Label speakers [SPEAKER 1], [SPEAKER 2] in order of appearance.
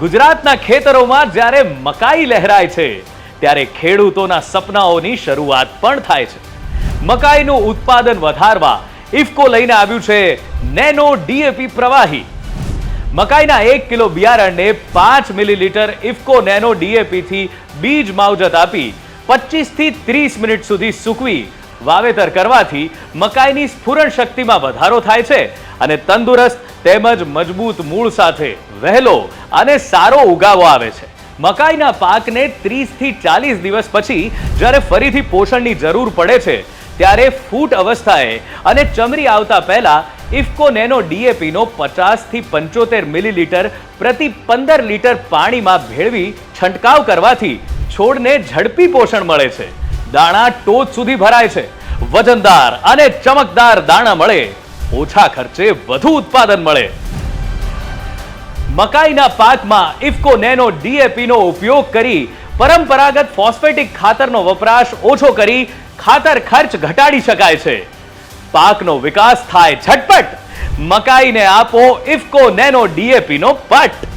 [SPEAKER 1] ગુજરાતના ખેતરોમાં જ્યારે મકાઈ લહેરાય છે, ત્યારે ખેડૂતોના સપનાઓની શરૂઆત પણ થાય છે. મકાઈનું ઉત્પાદન વધારવા ઇફકો લઈને આવ્યું છે નેનો ડીએપી પ્રવાહી. મકાઈના એક કિલો બિયારણને પાંચ મિલીલીટર ઇફકો નેનો ડીએપીથી બીજ માવજત આપી પચીસથી ત્રીસ મિનિટ સુધી સૂકવી, વાવેતર કરવાથી મકાઈની સ્ફુરણ શક્તિમાં વધારો થાય છે અને તંદુરસ્ત તેમજ મજબૂત મૂળ સાથે વહેલો અને સારો ઉગાવો આવે છે. મકાઈના પાકને ત્રીસથી ચાલીસ દિવસ પછી જ્યારે ફરીથી પોષણની જરૂર પડે છે, ત્યારે ફૂટ અવસ્થાએ અને ચમરી આવતા પહેલા ઇફકો નેનો ડીએપીનો પચાસથી પંચોતેર મિલીલીટર પ્રતિ પંદર લીટર પાણીમાં ભેળવી છંટકાવ કરવાથી છોડને ઝડપી પોષણ મળે છે. દાણા ટોચ સુધી ભરાય છે. વજનદાર અને ચમકદાર દાણા મળે ઓછા ખર્ચે વધુ ઉત્પાદન મળે. મકાઈના પાકમાં ઇફકો નેનો ડીએપીનો ઉપયોગ કરી પરંપરાગત ફોસ્ફેટિક ખાતરનો વપરાશ ઓછો કરી ખાતર ખર્ચ ઘટાડી શકાય છે. પાકનો વિકાસ થાય ઝટપટ. મકાઈને આપો ઇફકો નેનો ડીએપીનો પટ.